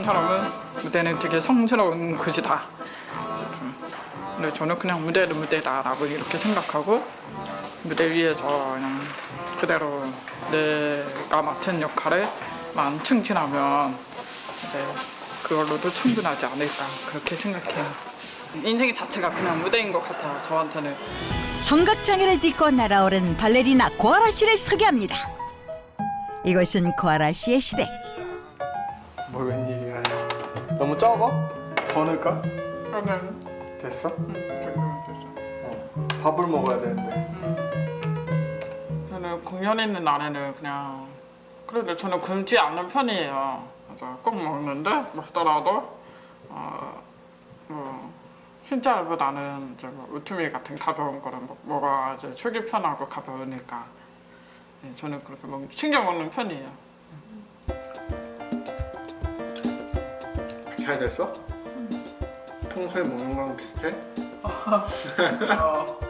어떤 사람은 무대는 되게 성스러운 곳이다. 음, 근데 저는 그냥 무대는 무대다라고 이렇게 생각하고 무대 위에서 그냥 그대로 내가 맡은 역할에만 충실하면 이제 그걸로도 충분하지 않을까 그렇게 생각해요. 인생 자체가 그냥 무대인 것 같아요. 저한테는. 청각장애를 딛고 날아오른 발레리나 고아라 씨를 소개합니다. 이것은 고아라 씨의 시대. 너무 적어? 더 넣을까? 저는 됐어? 지금 어. 밥을 먹어야 되는데. 저는 공연 있는 날에는 그냥 그래도 저는 굶지 않는 편이에요. 그래서 꼭 먹는데 먹더라도 어, 뭐 흰쌀보다는 이제 뭐 우투밀 같은 가벼운 거를 먹- 먹어야지 속이 편하고 가벼우니까 네, 저는 그렇게 먹, 챙겨 먹는 편이에요. 잘 됐어? 평소에 먹는 거랑 비슷해?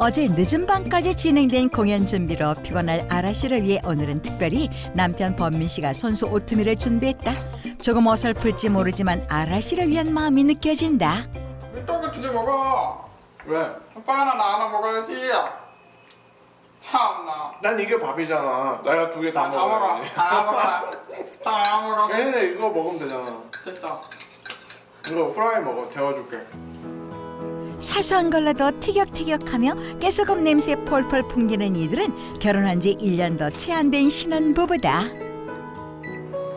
어제 늦은 밤까지 진행된 공연 준비로 피곤할 아라 씨를 위해 오늘은 특별히 남편 범민 씨가 손수 오트밀을 준비했다. 조금 어설플지 모르지만 아라 씨를 위한 마음이 느껴진다. 왜 떡을 두개 먹어? 왜? 오빠 하나 나 하나 먹어야지. 참나. 난 이게 밥이잖아. 내가 두 개 다 다 먹어. 먹어야지. 다 먹어. 다 먹어. 얘네 이거 먹으면 되잖아. 됐다. 이거 후라이 먹어. 데워줄게. 사소한 걸로도 티격태격하며 깨소금 냄새 폴폴 풍기는 이들은 결혼한 지 1년도 채 안 된 신혼부부다.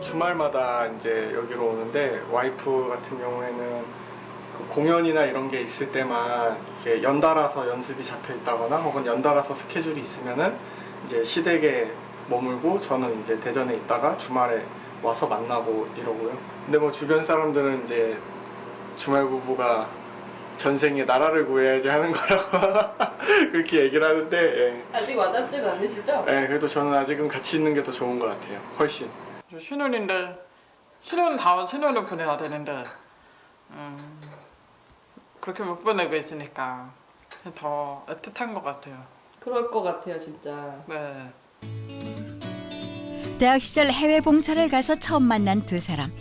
주말마다 이제 여기로 오는데 와이프 같은 경우에는 그 공연이나 이런 게 있을 때만 이렇게 연달아서 연습이 잡혀 있다거나 혹은 연달아서 스케줄이 있으면은 이제 시댁에 머물고 저는 이제 대전에 있다가 주말에 와서 만나고 이러고요. 근데 뭐 주변 사람들은 이제 주말 부부가 전생에 나라를 구해야지 하는 거라고 그렇게 얘기를 하는데 예. 아직 와닿지는 않으시죠? 예, 그래도 저는 아직은 같이 있는 게 더 좋은 것 같아요. 훨씬. 저 신혼인데 신혼 다운 신혼을 보내야 되는데 음, 그렇게 못 보내고 있으니까 더 애틋한 것 같아요. 그럴 것 같아요, 진짜. 네. 대학 시절 해외 봉사를 가서 처음 만난 두 사람.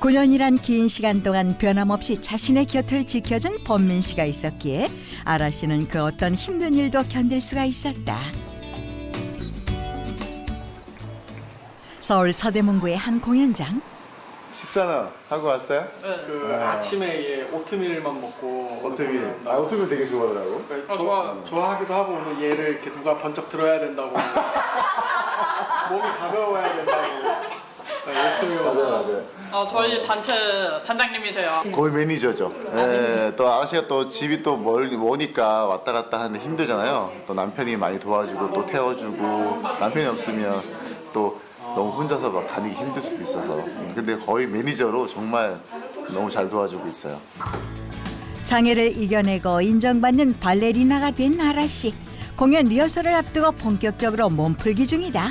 9년이란 긴 시간 동안 변함없이 자신의 곁을 지켜준 범민 씨가 있었기에 아라 씨는 그 어떤 힘든 일도 견딜 수가 있었다. 서울 서대문구의 한 공연장. 식사는 하고 왔어요? 그 네. 아침에 얘 오트밀만 먹고 오트밀. 오늘 아, 오트밀 되게 좋아하더라고. 그러니까 아, 조- 좋아. 좋아하기도 하고 오늘 얘를 이렇게 누가 번쩍 들어야 된다고 몸이 가벼워야 된다고 네, 오트밀 맞아, 먹고 맞아. 어, 저희 단체 단장님이세요. 거의 매니저죠. 예, 또 아가씨가 또 집이 또 멀, 머니까 왔다 갔다 하는데 힘들잖아요. 또 남편이 많이 도와주고 또 태워주고 남편이 없으면 또 너무 혼자서 막 다니기 힘들 수도 있어서. 음, 근데 거의 매니저로 정말 너무 잘 도와주고 있어요. 장애를 이겨내고 인정받는 발레리나가 된 아라 씨. 공연 리허설을 앞두고 본격적으로 몸풀기 중이다.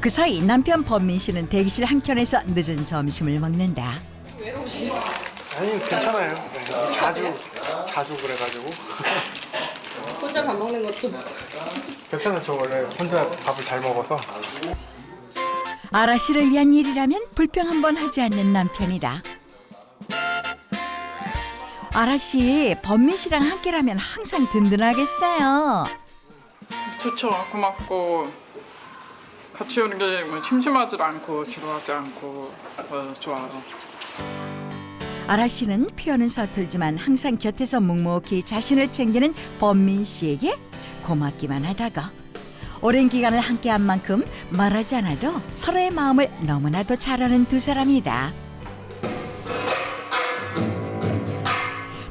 그 사이 남편 범민 씨는 대기실 한켠에서 늦은 점심을 먹는다. 아니 괜찮아요 네, 자주 자주 그래가지고 혼자 밥 먹는 것도 괜찮아요 저 원래 혼자 밥을 잘 먹어서 아라 씨를 위한 일이라면 불평 한 번 하지 않는 남편이다. 아라 씨, 범민 씨랑 함께라면 항상 든든하겠어요. 좋죠. 고맙고 같이 오는 게 뭐 심심하지 않고 지루하지 않고 어, 좋아요. 아라 씨는 표현은 서툴지만 항상 곁에서 묵묵히 자신을 챙기는 범민 씨에게 고맙기만 하다가 오랜 기간을 함께한 만큼 말하지 않아도 서로의 마음을 너무나도 잘 아는 두 사람이다.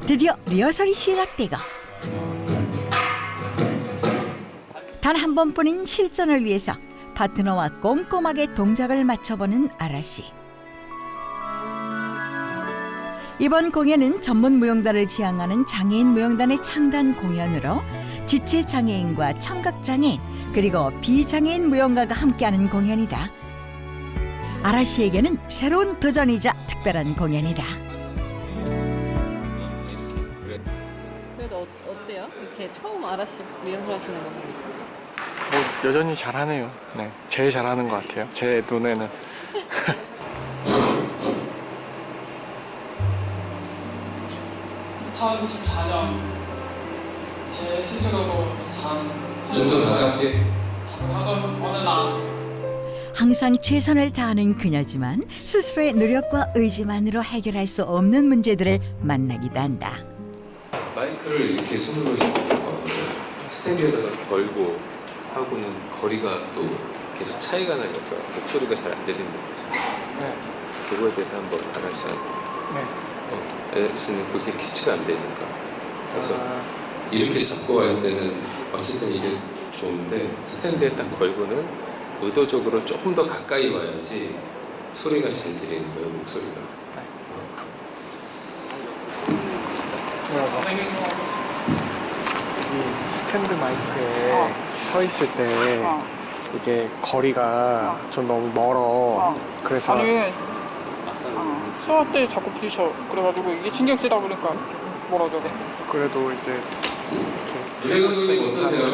드디어 리허설이 시작되고 단 한 번뿐인 실전을 위해서 파트너와 꼼꼼하게 동작을 맞춰보는 아라 씨. 이번 공연은 전문 무용단을 지향하는 장애인 무용단의 창단 공연으로 지체 장애인과 청각 장애인 그리고 비장애인 무용가가 함께하는 공연이다. 아라 씨에게는 새로운 도전이자 특별한 공연이다. 그래도 어, 어때요? 이렇게 처음 아라 씨 리허설 하시는 거 보니까 뭐 여전히 잘하네요 네 제일 잘하는 것 같아요 제 눈에는 2024년 제 스스로도 참 좀 더 가깝게 하던 어느 날 항상 최선을 다하는 그녀지만 스스로의 노력과 의지만으로 해결할 수 없는 문제들을 만나기도 한다. 마이크를 이렇게 손으로 잡고 스탠드에다가 걸고 하고는 거리가 또 계속 차이가 나니까 목소리가 잘 안 들리는 거죠. 네. 그거에 대해서 한번 씨한테 네. 어, 애 씨는 그렇게 캐치가 안 되니까. 그래서 아, 이렇게 잡고 할 때는 어쨌든 이게 좋은데 스탠드에 딱 걸고는 의도적으로 조금 더 가까이 와야지 소리가 잘 들리는 거예요 목소리가. 이 스탠드 마이크에 서 있을 때 어. 이게 거리가 좀 너무 멀어. 그래서 아니 어, 수업 때 자꾸 부딪혀 그래가지고 이게 신경 쓰다 보니까 멀어져 그래도 이제 유대 감독님 어떠세요?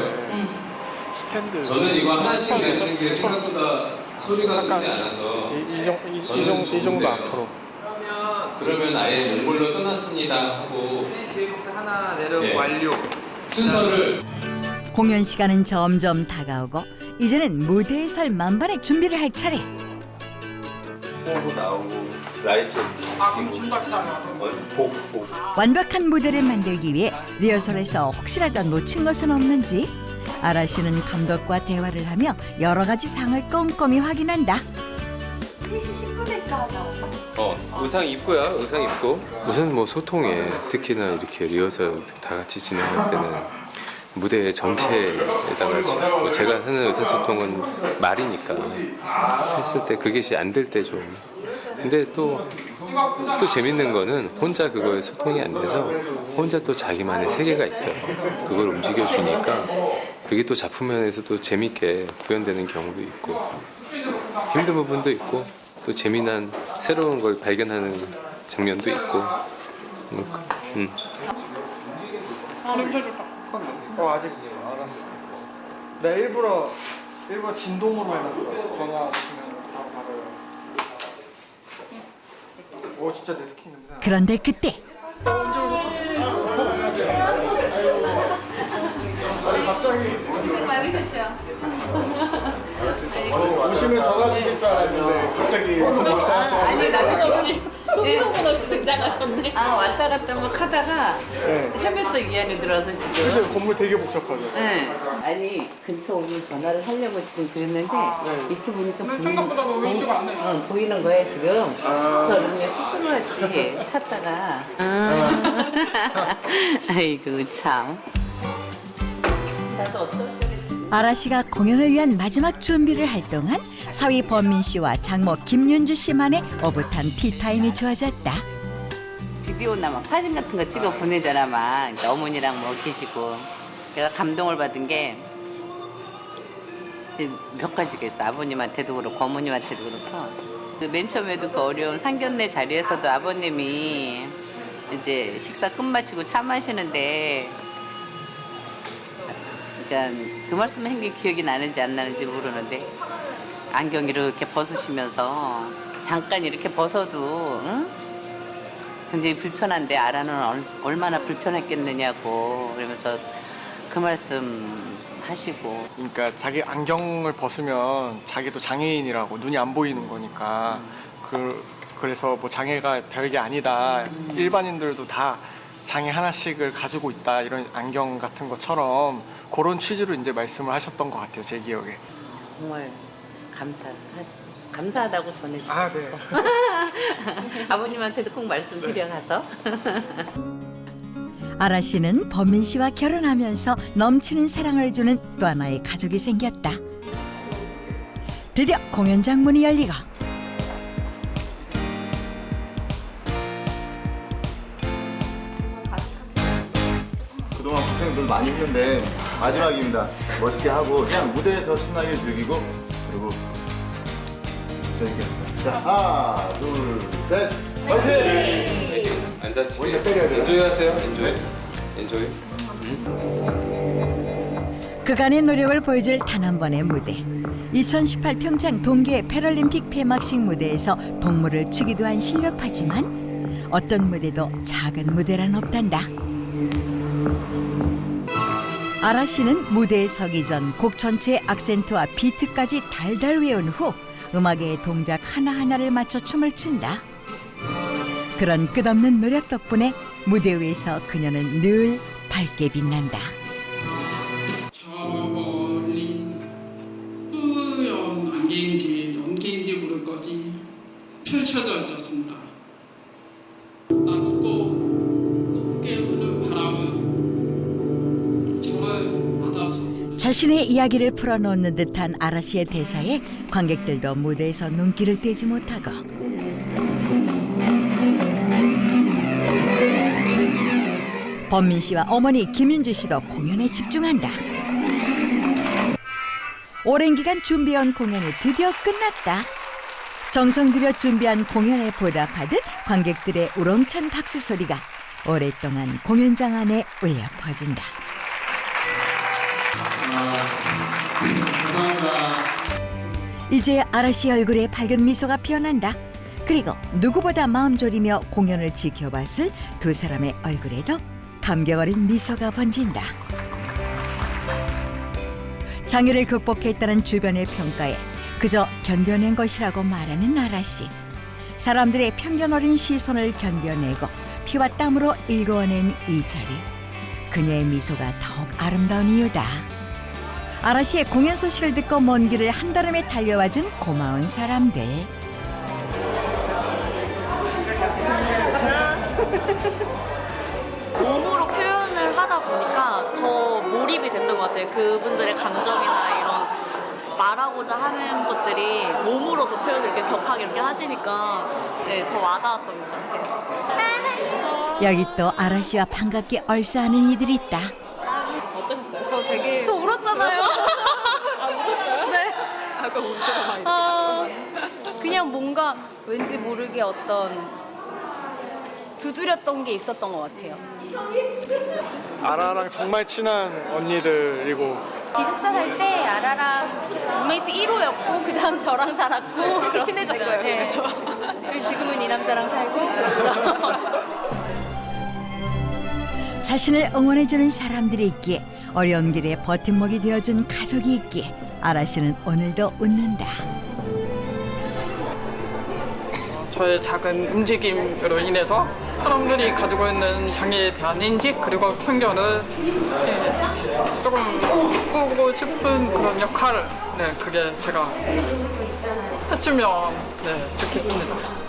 스탠드 저는 이거 하나씩 내는 게 생각보다 소리가 크지 않아서 이, 이, 정, 이, 이, 저는 정, 이 정도 좋은데요. 앞으로 그러면 아예 몽골로 떠났습니다 하고 계획부터 하나 내려 예. 완료. 순서를 공연 시간은 점점 다가오고 이제는 무대에 설 만반의 준비를 할 차례. 홍보 나오고 라이트 아 그럼 진짜 기다려 복복. 완벽한 무대를 만들기 위해 리허설에서 혹시라도 놓친 것은 없는지 아라 씨는 감독과 대화를 하며 여러 가지 상을 꼼꼼히 확인한다. 어 의상 입고야 의상 입고. 우선 뭐 소통에 특히나 이렇게 리허설 다 같이 진행할 때는 무대 전체에다가 뭐 제가 하는 의사소통은 말이니까 했을 때 그게 안 될 때 좀 근데 또 또 재밌는 거는 혼자 그거에 소통이 안 돼서 혼자 또 자기만의 세계가 있어요 그걸 움직여 주니까 그게 또 작품 면에서도 재밌게 구현되는 경우도 있고 힘든 부분도 있고 또 재미난 새로운 걸 발견하는 장면도 있고 음, 음. 아어 아직 알았어. 나 일부러 일부러 진동으로 해놨어. 전화 오 진짜 내 스킨 냄새. 나. 그런데 그때 고생 많으셨죠? 오시면 전화 주실 줄 알았는데 갑자기 아, 아니 나도 없이 소문 없이 등장하셨네. 아 왔다 갔다 막 하다가 네. 헤맸어 이 안에 들어서 지금. 그죠 건물 되게 복잡하죠. 네. 아니 근처 오면 전화를 하려고 지금 그랬는데 이렇게 보니까 근데 보이는, 생각보다 뭐 의지가 안 돼. 응, 보이는 거야 지금. 그래서 그냥 시끄러웠지 찾다가. 아. 아이고 참. 나도 어떤 아라 씨가 공연을 위한 마지막 준비를 할 동안 사위 범민 씨와 장모 김윤주 씨만의 오붓한 티타임이 주어졌다. 비디오나 막 사진 같은 거 찍어 보내잖아 막 이제 어머니랑 뭐 계시고. 내가 감동을 받은 게 몇 가지가 있어. 아버님한테도 그렇고 어머님한테도 그렇고. 그 맨 처음에도 그 어려운 상견례 자리에서도 아버님이 이제 식사 끝마치고 차 마시는데 그러니까 그 말씀을 한게 기억이 나는지 안 나는지 모르는데 안경 이렇게 벗으시면서 잠깐 이렇게 벗어도 응? 굉장히 불편한데 아라는 얼- 얼마나 불편했겠느냐고 그러면서 그 말씀 하시고. 그러니까 자기 안경을 벗으면 자기도 장애인이라고 눈이 안 보이는 거니까 그 그래서 뭐 장애가 별게 아니다. 일반인들도 다 장애 하나씩을 가지고 있다 이런 안경 같은 것처럼 그런 취지로 이제 말씀을 하셨던 것 같아요 제 기억에 정말 감사하지 감사하다고 전해주고 아, 싶어 네. 아버님한테도 꼭 말씀드려 가서 아라 씨는 범민 씨와 결혼하면서 넘치는 사랑을 주는 또 하나의 가족이 생겼다. 드디어 공연장 문이 열리고 고생들 많이 했는데 마지막입니다. 멋있게 하고 그냥 무대에서 신나게 즐기고 그리고 재밌게 합시다. 자 하나 둘셋 화이팅! 안 다치게 엔조이 하세요 엔조이 엔조이 그간의 노력을 보여줄 단 한 번의 무대. 2018 평창 동계 패럴림픽 폐막식 무대에서 동물을 추기도 한 실력파지만 어떤 무대도 작은 무대란 없단다. 아라 씨는 무대에 서기 전 곡 전체의 악센트와 비트까지 달달 외운 후 음악의 동작 하나하나를 맞춰 춤을 춘다. 그런 끝없는 노력 덕분에 무대 위에서 그녀는 늘 밝게 빛난다. 자신의 이야기를 풀어놓는 듯한 아라 씨의 대사에 관객들도 무대에서 눈길을 떼지 못하고 범민 씨와 어머니 김윤주 씨도 공연에 집중한다. 오랜 기간 준비해온 공연이 드디어 끝났다. 정성 들여 준비한 공연에 보답하듯 관객들의 우렁찬 박수 소리가 오랫동안 공연장 안에 울려 퍼진다. 이제 아라 씨 얼굴에 밝은 미소가 피어난다. 그리고 누구보다 마음 졸이며 공연을 지켜봤을 두 사람의 얼굴에도 감격 어린 미소가 번진다. 장애를 극복했다는 주변의 평가에 그저 견뎌낸 것이라고 말하는 아라 씨. 사람들의 편견 어린 시선을 견뎌내고 피와 땀으로 일궈낸 이 자리. 그녀의 미소가 더욱 아름다운 이유다. 아라 씨의 공연 소식을 듣고 먼 길을 한달음에 달려와준 고마운 사람들. 몸으로 표현을 하다 보니까 더 몰입이 됐던 것 같아요. 그분들의 감정이나 이런 말하고자 하는 것들이 몸으로도 표현을 이렇게 격하게 이렇게 하시니까 네, 더 와닿았던 것 같아요. 여기 또 아라 씨와 반갑게 얼싸하는 이들이 있다. 어떠셨어요? 저 되게 저 울었잖아요. 아 울었어요? 네. 아까 울 때가 많이 아, 그냥 뭔가 왠지 모르게 어떤 두드렸던 게 있었던 것 같아요. 아라랑 정말 친한 언니들이고 기숙사 살 때 아라랑 룸메이트 1호였고 그 다음 저랑 살았고 셋이 친해졌어요. 그래서 그리고 지금은 이 남자랑 살고 그렇죠. 자신을 응원해주는 사람들이 있기에 어려운 길에 버팀목이 되어준 가족이 있기에 아라 씨는 오늘도 웃는다. 저의 작은 움직임으로 인해서 사람들이 가지고 있는 장애에 대한 인식 그리고 편견을 예, 조금 바꾸고 싶은 그런 역할을 네, 그게 제가 했으면 네, 좋겠습니다.